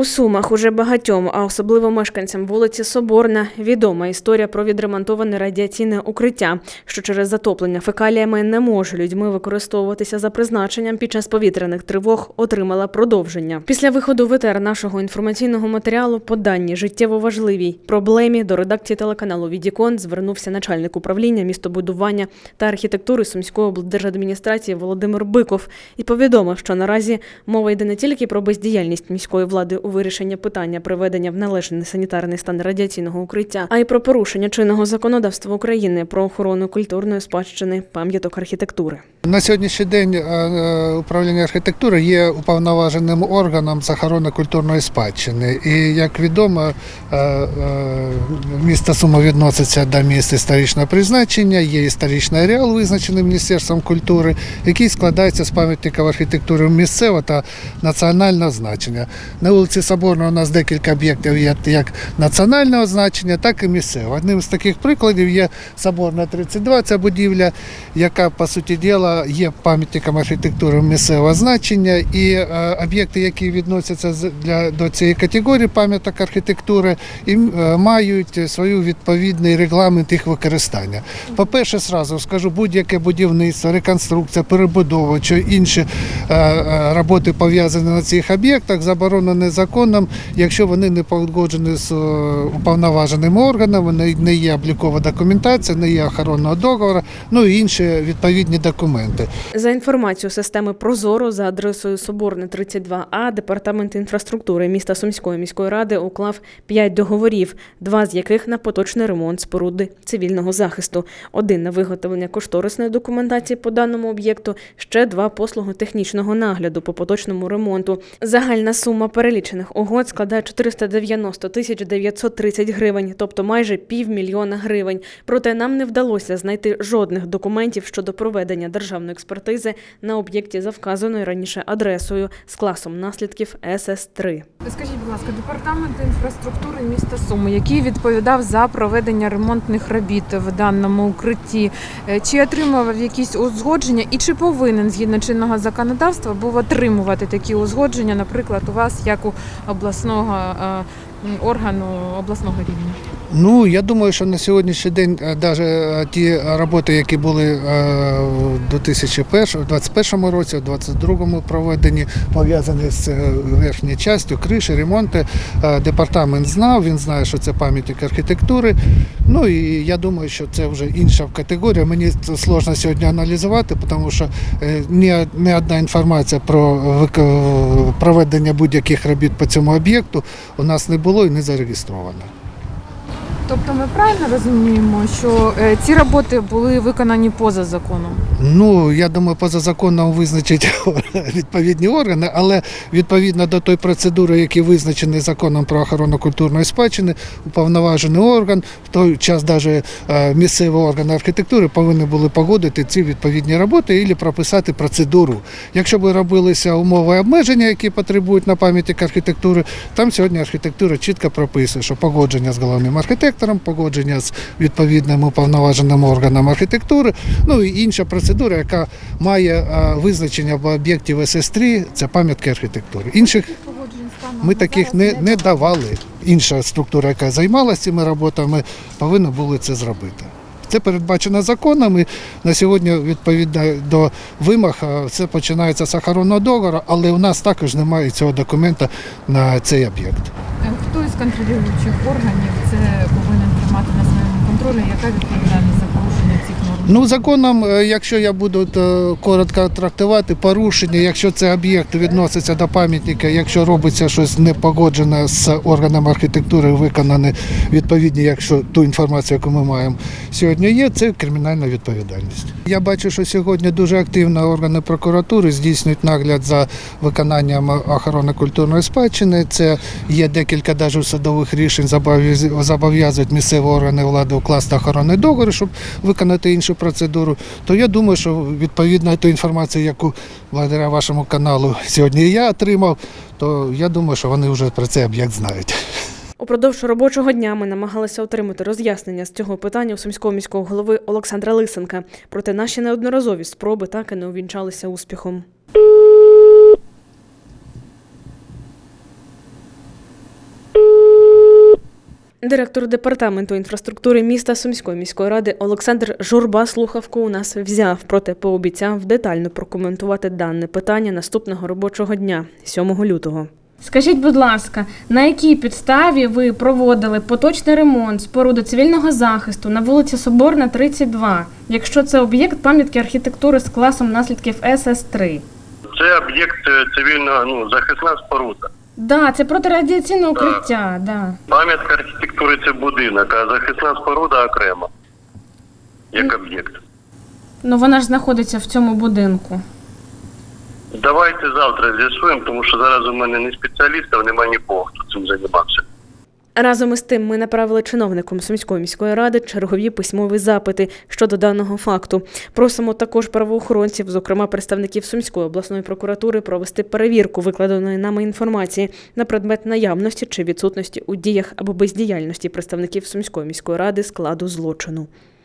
У Сумах уже багатьом, а особливо мешканцям вулиці Соборна, відома історія про відремонтоване радіаційне укриття, що через затоплення фекаліями не може людьми використовуватися за призначенням під час повітряних тривог, отримала продовження. Після виходу в нашого інформаційного матеріалу по життєво важливій проблемі до редакції телеканалу Відікон звернувся начальник управління містобудування та архітектури Сумської облдержадміністрації Володимир Биков і повідомив, що наразі мова йде не тільки про бездіяльність міської влади у вирішенні питання приведення в належний санітарний стан радіаційного укриття, а й про порушення чинного законодавства України про охорону культурної спадщини пам'яток архітектури. На сьогоднішній день е, е, управління архітектури є уповноваженим органом з охорони культурної спадщини. І як відомо, е, місто Сума відноситься до міст історичного призначення, є історичний ареал, визначений Міністерством культури, який складається з пам'ятників архітектури місцевого та національного значення. На вулиці Соборна у нас декілька об'єктів є як національного значення, так і місцевого. Одним з таких прикладів є Соборна 32, це будівля, яка, по суті діла, є пам'ятником архітектури місцевого значення, і е, об'єкти, які відносяться для, до цієї категорії пам'яток архітектури, і, е, мають свою відповідний регламент їх використання. По-перше, зразу скажу, будь-яке будівництво, реконструкція, перебудова чи інші е, е, роботи пов'язані на цих об'єктах, заборонені законом, якщо вони не погоджені з е, уповноваженим органом, не, є облікова документація, не є охоронного договору, ну і інші відповідні документи. За інформацією системи Прозоро за адресою Соборне 32А, департамент інфраструктури міста Сумської міської ради уклав 5 договорів, два з яких на поточний ремонт споруди цивільного захисту, один на виготовлення кошторисної документації по даному об'єкту, ще два послуги технічного нагляду по поточному ремонту. Загальна сума перелічених угод складає 490 тисяч 930 гривень, тобто майже півмільйона гривень. Проте нам не вдалося знайти жодних документів щодо проведення державної експертизи на об'єкті за вказаною раніше адресою з класом наслідків СС-3. Скажіть, будь ласка, департамент інфраструктури міста Суми, який відповідав за проведення ремонтних робіт в даному укритті, е, чи отримував якісь узгодження, і чи повинен згідно чинного законодавства був отримувати такі узгодження, наприклад, у вас як у обласного е, органу обласного рівня? Ну, я думаю, що на сьогоднішній день навіть ті роботи, які були е, в 2021 році, у 2022 проведені, пов'язані з е, верхньою частю, криші, ремонти, е, департамент знав, він знає, що це пам'ятник архітектури. Ну і я думаю, що це вже інша категорія. Мені сложно сьогодні аналізувати, тому що е, ні одна інформація про проведення будь-яких робіт по цьому об'єкту у нас не було і не зареєстровано. Тобто ми правильно розуміємо, що е, ці роботи були виконані поза законом? Ну, я думаю, поза законом визначать відповідні органи, але відповідно до той процедури, які визначені законом про охорону культурної спадщини, уповноважений орган, в той час навіть місцеві органи архітектури повинні були погодити ці відповідні роботи і прописати процедуру. Якщо б робилися умови обмеження, які потребують на пам'ятник архітектури, там сьогодні архітектура чітко прописує, що погодження з головним архітектором, погодження з відповідним уповноваженим органом архітектури, ну і інша процедура, яка має е, визначення в об'єктів СС3, це пам'ятки архітектури. Інших ми таких не, не давали. Інша структура, яка займалася цими роботами, повинна були це зробити. Це передбачено законом, і на сьогодні, відповідно до вимог, це починається з охоронного договору, але у нас також немає цього документа на цей об'єкт. Е, Хто із контролюючих органів це повинен тримати на своєму контролі? Яка відповідальність за? Ну, законом, е, якщо я буду е, коротко трактувати, порушення, якщо це об'єкт відноситься до пам'ятника, якщо робиться щось не погоджене з органом архітектури, виконане відповідні, якщо ту інформацію, яку ми маємо сьогодні є, це кримінальна відповідальність. Я бачу, що сьогодні дуже активно органи прокуратури здійснюють нагляд за виконанням охорони культурної спадщини. Це є декілька навіть судових рішень, зобов'яз- зобов'язують місцеві органи влади укласти охоронний договір, щоб виконати іншу процедуру. То я думаю, що відповідно ту інформацію, яку благодаря вашому каналу сьогодні я отримав, то я думаю, що вони вже про цей об'єкт знають. Упродовж робочого дня ми намагалися отримати роз'яснення з цього питання у сумського міського голови Олександра Лисенка. Проте наші неодноразові спроби так і не увінчалися успіхом. Директор департаменту інфраструктури міста Сумської міської ради Олександр Журба слухавку у нас взяв, проте пообіцяв детально прокоментувати дане питання наступного робочого дня, 7 лютого. Скажіть, будь ласка, на якій підставі ви проводили поточний ремонт споруди цивільного захисту на вулиці Соборна, 32, якщо це об'єкт пам'ятки архітектури з класом наслідків СС3? Це об'єкт е, цивільного, ну, захисна споруда. Да, це протирадіаційне укриття, да. Пам'ятка архітектури це будинок, а захисна споруда окремо. Як об'єкт. Ну вона ж знаходиться в цьому будинку. Давайте завтра з'ясуємо, тому що зараз у мене не спеціалістів, немає нікого, хто цим займався. Разом із тим, ми направили чиновникам Сумської міської ради чергові письмові запити щодо даного факту. Просимо також правоохоронців, зокрема представників Сумської обласної прокуратури, провести перевірку викладеної нами інформації на предмет наявності чи відсутності у діях або бездіяльності представників Сумської міської ради складу злочину.